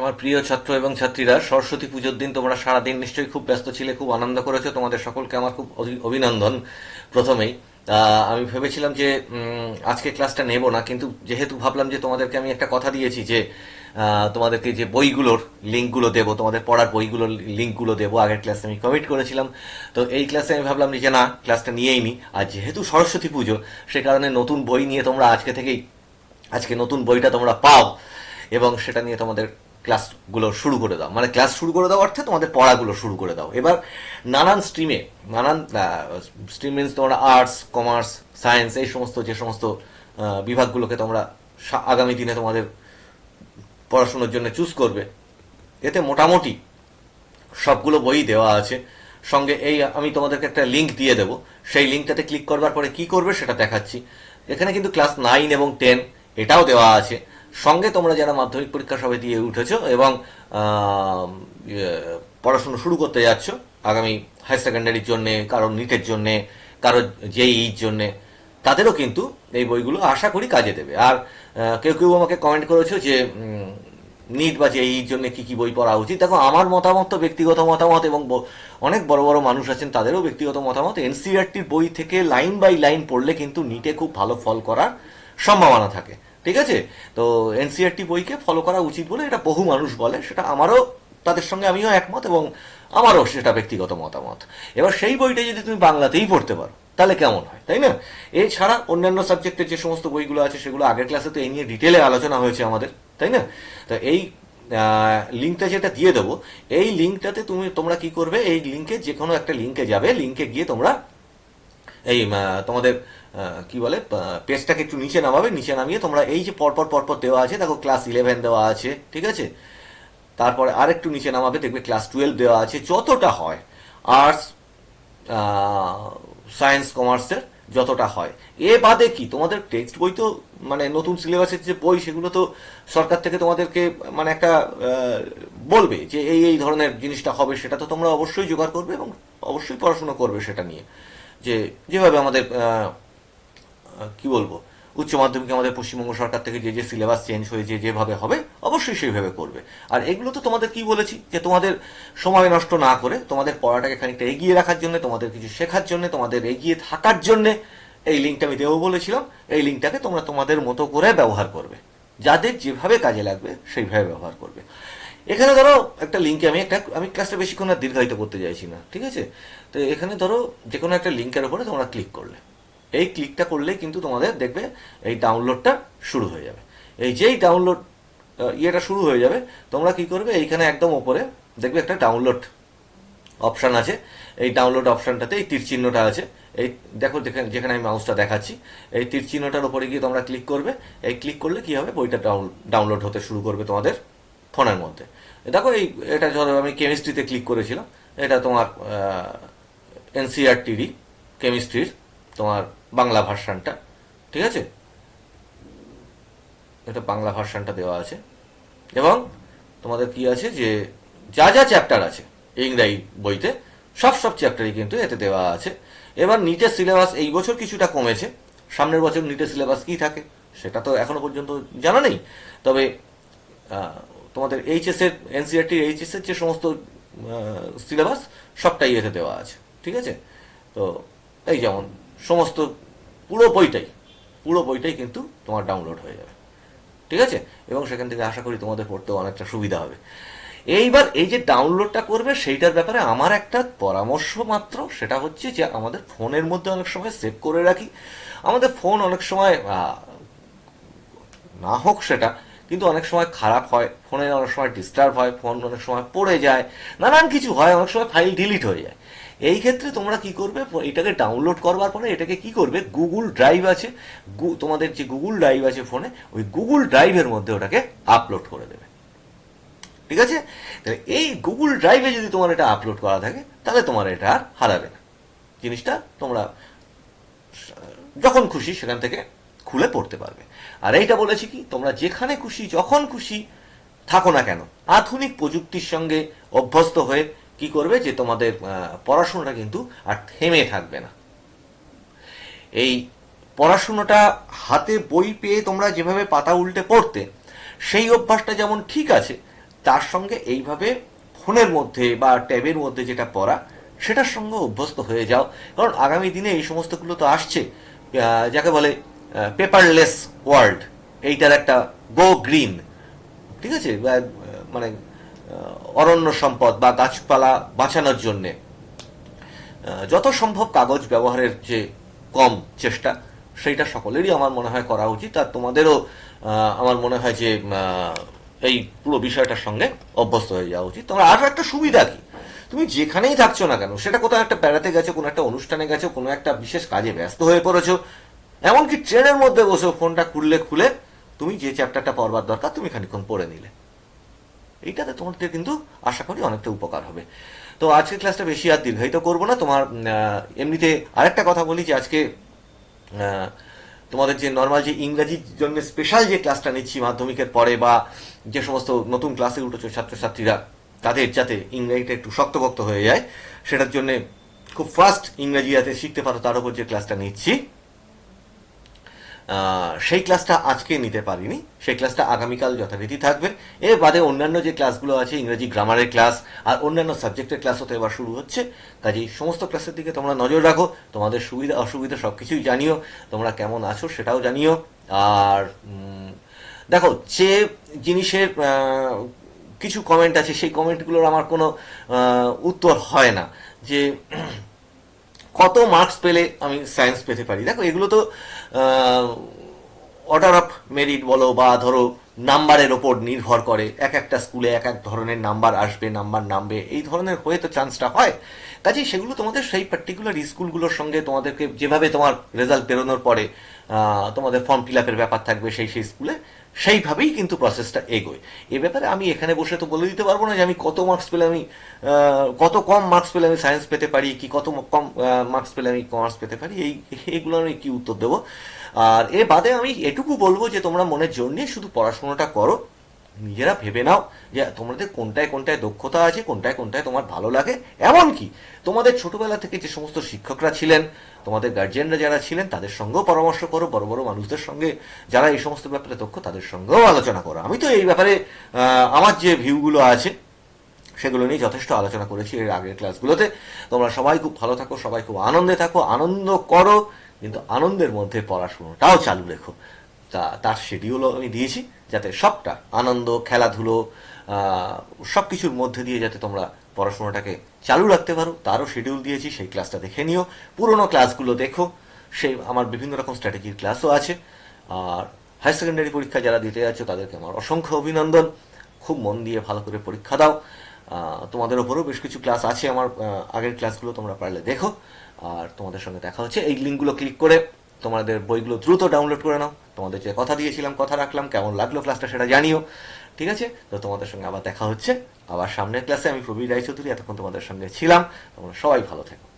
আমার প্রিয় ছাত্র এবং ছাত্রীরা, সরস্বতী পুজোর দিন তোমরা সারাদিন নিশ্চয়ই খুব ব্যস্ত ছিলে, খুব আনন্দ করেছ। তোমাদের সকলকে আমার খুব অভি- অভিনন্দন প্রথমেই। আমি ভেবেছিলাম যে আজকে ক্লাসটা নেব না, কিন্তু যেহেতু ভাবলাম যে তোমাদেরকে আমি একটা কথা দিয়েছি যে তোমাদেরকে যে বইগুলোর লিঙ্কগুলো দেবো, তোমাদের পড়ার বইগুলোর লিঙ্কগুলো দেবো, আগের ক্লাসে আমি কমিট করেছিলাম। তো এই ক্লাসে আমি ভাবলাম যে না, ক্লাসটা নিয়েই নি। আর যেহেতু সরস্বতী পুজো, সে কারণে নতুন বই নিয়ে তোমরা আজকে থেকেই, আজকে নতুন বইটা তোমরা পাও এবং সেটা নিয়ে তোমাদের ক্লাসগুলো শুরু করে দাও। মানে ক্লাস শুরু করে দাও অর্থে তোমাদের পড়াগুলো শুরু করে দাও। এবার নানান স্ট্রিমে নানান স্ট্রিম মিনস তোমরা আর্টস কমার্স সায়েন্স এই সমস্ত যে সমস্ত বিভাগগুলোকে তোমরা আগামী দিনে তোমাদের পড়াশোনার জন্য চুজ করবে। এতে মোটামুটি সবগুলো বই দেওয়া আছে। সঙ্গে এই আমি তোমাদেরকে একটা লিংক দিয়ে দেবো। সেই লিঙ্কটাতে ক্লিক করবার পরে কি করবে সেটা দেখাচ্ছি। এখানে কিন্তু ক্লাস নাইন এবং টেন এটাও দেওয়া আছে। সঙ্গে তোমরা যারা মাধ্যমিক পরীক্ষা সবাই দিয়ে উঠেছো এবং ইয়ে, শুরু করতে যাচ্ছ আগামী হায়ার সেকেন্ডারির জন্যে কারও নিটের জন্যে কারও জেইর জন্যে তাদেরও কিন্তু এই বইগুলো আশা করি কাজে দেবে। আর কেউ কেউ আমাকে কমেন্ট করেছ যে নিট বা জেই জন্য কি কি বই পড়া উচিত। দেখো আমার মতামত তো ব্যক্তিগত মতামত এবং অনেক বড় বড় মানুষ আছেন তাদেরও ব্যক্তিগত মতামত এনসিআরটির বই থেকে লাইন বাই লাইন পড়লে কিন্তু নিটে খুব ভালো ফল করার সম্ভাবনা থাকে। ঠিক আছে? তো এনসিআরটি বইকে ফলো করা উচিত বলে এটা বহু মানুষ বলে, সেটা আমারও, তাদের সঙ্গে আমিও একমত এবং আমারও সেটা ব্যক্তিগত মতামত। এবার সেই বইটা যদি তুমি বাংলাতেই পড়তে পারো, তাহলে কেমন হয়, তাই না? এছাড়া অন্যান্য সাবজেক্টের যে সমস্ত বইগুলো আছে, সেগুলো আগের ক্লাসে তো এই নিয়ে ডিটেলে আলোচনা হয়েছে আমাদের, তাই না? তো এই লিঙ্কটা যেটা দিয়ে দেবো, এই লিঙ্কটাতে তুমি, তোমরা কি করবে, এই লিঙ্কে যে কোনো একটা লিঙ্কে যাবে লিঙ্কে গিয়ে তোমরা এই তোমাদের কি বলে পেজটাকে একটু নিচে নামাবে, নিচে নামিয়ে তোমরা এই যে পরপর পরপর দেওয়া আছে, দেখো ক্লাস ইলেভেন দেওয়া আছে, ঠিক আছে? তারপরে আরেকটু নিচে নামাবে, দেখবে ক্লাস টুয়েলভ দেওয়া আছে, যতটা হয় আর্টস সায়েন্স কমার্সের যতটা হয়। এ বাদে কি, তোমাদের টেক্সট বই তো মানে নতুন সিলেবাসের যে বই, সেগুলো তো সরকার থেকে তোমাদেরকে মানে একটা বলবে যে এই এই ধরনের জিনিসটা হবে, সেটা তো তোমরা অবশ্যই জোগাড় করবে এবং অবশ্যই পড়াশোনা করবে সেটা নিয়ে। যে, যেভাবে আমাদের কি বলব, উচ্চ মাধ্যমিকে আমাদের পশ্চিমবঙ্গ সরকার থেকে যে যে সিলেবাস চেঞ্জ হয়েছে যেভাবে হবে, অবশ্যই সেইভাবে করবে। আর এগুলো তো তোমাদের কি বলেছি? যে তোমাদের সময় নষ্ট না করে তোমাদের পড়াটাকে খানিকটা এগিয়ে রাখার জন্য, তোমাদের কিছু শেখার জন্য, তোমাদের এগিয়ে থাকার জন্য এই লিঙ্কটা আমি দেবো বলেছিলাম। এই লিঙ্কটাকে তোমরা তোমাদের মতো করে ব্যবহার করবে। যাদের যেভাবে কাজে লাগবে, সেইভাবে ব্যবহার করবে। এখানে ধরো একটা লিঙ্কে আমি একটা, আমি ক্লাসটা বেশিক্ষণ আর দীর্ঘায়িত করতে চাইছি না, ঠিক আছে? তো এখানে ধরো যে কোনো একটা লিঙ্কের উপরে তোমরা ক্লিক করলে। এই ক্লিকটা করলেই কিন্তু তোমাদের দেখবে এই ডাউনলোডটা শুরু হয়ে যাবে। এই যেই ডাউনলোড ইয়েটা শুরু হয়ে যাবে, তোমরা কি করবে? এইখানে একদম ওপরে দেখবে একটা ডাউনলোড অপশান আছে। এই ডাউনলোড অপশানটাতে এই তীর চিহ্নটা আছে। এই দেখো যেখানে যেখানে আমি মাউসটা দেখাচ্ছি, এই তীর চিহ্নটার উপরে গিয়ে তোমরা ক্লিক করবে। এই ক্লিক করলে কি হবে? বইটা ডাউনলোড হতে শুরু করবে তোমাদের। ফোনের মধ্যে। দেখো এই, এটা ধরো আমি কেমিস্ট্রিতে ক্লিক করেছিলাম। এটা তোমার এনসিআরটিরই কেমিস্ট্রির তোমার বাংলা ভার্সানটা, ঠিক আছে? এটা বাংলা ভার্সানটা দেওয়া আছে। এবং তোমাদের কি আছে যে, যা যা চ্যাপ্টার আছে, ইংরাজি বইতে, সব সব চ্যাপ্টারই কিন্তু এতে দেওয়া আছে। এবার নিটের সিলেবাস এই বছর কিছুটা কমেছে। সামনের বছর নিটের সিলেবাস কি থাকে, সেটা তো এখনও পর্যন্ত জানা নেই। তবে তোমাদের এইচএস এর এনসিআরটি এইচএস এর যে সমস্ত সিলেবাস সবটাই এতে দেওয়া আছে, ঠিক আছে? তো এই যেমন, সমস্ত পুরো বইটাই পুরো বইটাই কিন্তু তোমার ডাউনলোড হয়ে যাবে, ঠিক আছে? এবং সেখান থেকে আশা করি তোমাদের পড়তেও অনেকটা সুবিধা হবে। এইবার এই যে ডাউনলোডটা করবে, সেইটার ব্যাপারে আমার একটা পরামর্শ মাত্র, সেটা হচ্ছে যে আমাদের ফোনের মধ্যে অনেক সময় সেভ করে রাখি। আমাদের ফোন অনেক সময় না হোক সেটা কিন্তু অনেক সময় খারাপ হয়, ফোনে অনেক সময় ডিস্টার্ব হয়, ফোন অনেক সময় পড়ে যায়, নানান কিছু হয়, অনেক সময় ফাইল ডিলিট হয়ে যায়। এই ক্ষেত্রে তোমরা কি করবে? এটাকে ডাউনলোড করবার পরে এটাকে কি করবে? গুগল ড্রাইভ আছে তোমাদের যে গুগল ড্রাইভ আছে ফোনে, ওই গুগল ড্রাইভের মধ্যে ওটাকে আপলোড করে দেবে। ঠিক আছে? তাহলে এই গুগল ড্রাইভে যদি তোমার এটা আপলোড করা থাকে, তাহলে তোমার এটা আর হারাবে না। জিনিসটা তোমরা, যখন খুশি সেখান থেকে খুলে পড়তে পারবে। আর এইটা বলেছি কি, তোমরা যেখানে খুশি, যখন খুশি, থাকো না কেন। আধুনিক প্রযুক্তির সঙ্গে অভ্যস্ত হয়ে কি করবে যে, তোমাদের পড়াশোনাটা কিন্তু আর থেমে থাকবে না। এই পড়াশুনোটা হাতে বই পেয়ে তোমরা যেভাবে পাতা উল্টে পড়তে, সেই অভ্যাসটা যেমন ঠিক আছে, তার সঙ্গে এইভাবে ফোনের মধ্যে বা ট্যাবের মধ্যে যেটা পড়া, সেটার সঙ্গে অভ্যস্ত হয়ে যাও। কারণ আগামী দিনে এই সমস্তগুলো তো আসছে যাকে বলে পেপারলেস ওয়ার্ল্ড এইটার একটা গো গ্রিন ঠিক আছে? মানে অরণ্য সম্পদ বা গাছপালা বাঁচানোর জন্যে। যত সম্ভব কাগজ ব্যবহারের যে কম চেষ্টা, সেইটা সকলেরই আমার মনে হয় করা উচিত। আর তোমাদেরও আমার মনে হয় যে এই পুরো বিষয়টার সঙ্গে অভ্যস্ত হয়ে যাওয়া উচিত। তোমার আরও একটা সুবিধা কি? তুমি যেখানেই থাকছো না কেন, সেটা কোথাও একটা বেড়াতে গেছো, কোনো একটা অনুষ্ঠানে গেছো, কোনো একটা বিশেষ কাজে ব্যস্ত হয়ে পড়েছো এমনকি ট্রেনের মধ্যে বসে ফোনটা খুললে খুলে তুমি যে চ্যাপ্টারটা পড়বার দরকার তুমি খানিক্ষণ পড়ে নিলে। এইটাতে তোমাদের কিন্তু আশা করি অনেকটা উপকার হবে। তো আজকের ক্লাসটা বেশি আর দীর্ঘায়িত করব না। তোমার এমনিতে আরেকটা কথা বলি যে আজকে তোমাদের যে নর্মাল যে ইংরাজির জন্য স্পেশাল যে ক্লাসটা নিচ্ছি মাধ্যমিকের পরে বা যে সমস্ত নতুন ক্লাসে উঠেছে ছাত্রছাত্রীরা, তাদের যাতে ইংরাজিটা একটু শক্তভক্ত হয়ে যায়, সেটার জন্য খুব ফাস্ট ইংরাজি যাতে শিখতে পারো, তার উপর যে ক্লাসটা নিচ্ছি। সেই ক্লাসটা আজকে নিতে পারিনি। সেই ক্লাসটা আগামীকাল যথারীতি থাকবে। এর বাদে অন্যান্য যে ক্লাসগুলো আছে, ইংরেজি গ্রামারের ক্লাস আর অন্যান্য সাবজেক্টের ক্লাসও তো এবার শুরু হচ্ছে। কাজেই সমস্ত ক্লাসের দিকে তোমরা নজর রাখো। তোমাদের সুবিধা, অসুবিধা সব কিছুই জানিও। তোমরা কেমন আছো সেটাও জানিও। আর দেখো, যে জিনিসের কিছু কমেন্ট আছে, সেই কমেন্টগুলোর আমার কোনো উত্তর হয় না। যে কত মার্কস পেলে আমি সায়েন্স পেতে পারি? দেখো, এগুলো তো অর্ডার অফ মেরিট বলো বা ধরো নাম্বারের ওপর নির্ভর করে। এক একটা স্কুলে এক এক ধরনের নাম্বার আসবে নাম্বার নামবে। এই ধরনের হয়ে তো চান্সটা হয়। কাজেই সেগুলো তোমাদের সেই পার্টিকুলার স্কুলগুলোর সঙ্গে তোমাদেরকে যেভাবে তোমার রেজাল্ট বেরোনোর পরে তোমাদের ফর্ম ফিল আপের ব্যাপার থাকবে সেই সেই স্কুলে সেইভাবেই কিন্তু প্রসেসটা এগোয়। এ ব্যাপারে আমি এখানে বসে তো বলে দিতে পারব না যে আমি কত মার্কস পেলে আমি কত কম মার্কস পেলে আমি সায়েন্স পেতে পারি, কি কত কম মার্কস পেলে আমি কমার্স পেতে পারি, এই, এইগুলো আমি কি উত্তর দেবো? আর এ বাদে আমি এটুকু বলব যে তোমরা মনের জন্যে নিয়ে শুধু পড়াশোনাটা করো নিজেরা ভেবে নাও যে তোমাদের কোনটায় কোনটায় দক্ষতা আছে, কোনটায় কোনটায় তোমার ভালো লাগে। এমনকি তোমাদের ছোটবেলা থেকে যে সমস্ত শিক্ষকরা ছিলেন, তোমাদের গার্জিয়ানরা যারা ছিলেন, তাদের সঙ্গেও পরামর্শ করো, বড় বড় মানুষদের সঙ্গে যারা এই সমস্ত ব্যাপারে দক্ষ, তাদের সঙ্গেও আলোচনা করো। আমি তো এই ব্যাপারে আমার যে ভিউগুলো আছে, সেগুলো নিয়ে যথেষ্ট আলোচনা করেছি এর আগের ক্লাসগুলোতে তোমরা সবাই খুব ভালো থাকো, সবাই খুব আনন্দে থাকো, আনন্দ করো, কিন্তু আনন্দের মধ্যে পড়াশুনোটাও চালু রেখো। তা, তার শিডিউলও আমি দিয়েছি যাতে সবটা, আনন্দ, খেলাধুলো সব কিছুর মধ্যে দিয়ে যাতে তোমরা পড়াশোনাটাকে চালু রাখতে পারো, তারও শিডিউল দিয়েছি, সেই ক্লাসটা দেখে নিও। পুরোনো ক্লাসগুলো দেখো সেই আমার বিভিন্ন রকম স্ট্র্যাটেজির ক্লাসও আছে। আর হায়ার সেকেন্ডারি পরীক্ষা যারা দিতে যাচ্ছ, তাদেরকে আমার অসংখ্য অভিনন্দন। খুব মন দিয়ে ভালো করে পরীক্ষা দাও। তোমাদের ওপরও বেশ কিছু ক্লাস আছে আমার আগের ক্লাসগুলো তোমরা পারলে দেখো। আর তোমাদের সঙ্গে দেখা হচ্ছে। এই লিঙ্কগুলো ক্লিক করে তোমাদের বইগুলো দ্রুত ডাউনলোড করে নাও। তোমাদের যে কথা দিয়েছিলাম, কথা রাখলাম, কেমন লাগল ক্লাসটা সেটা জানিও। ঠিক আছে? তো তোমাদের সঙ্গে আবার দেখা হচ্ছে। আবার সামনের ক্লাসে আমি প্রবীর রায়চৌধুরী এতক্ষণ তোমাদের সঙ্গে ছিলাম। তোমরা সবাই ভালো থেকো।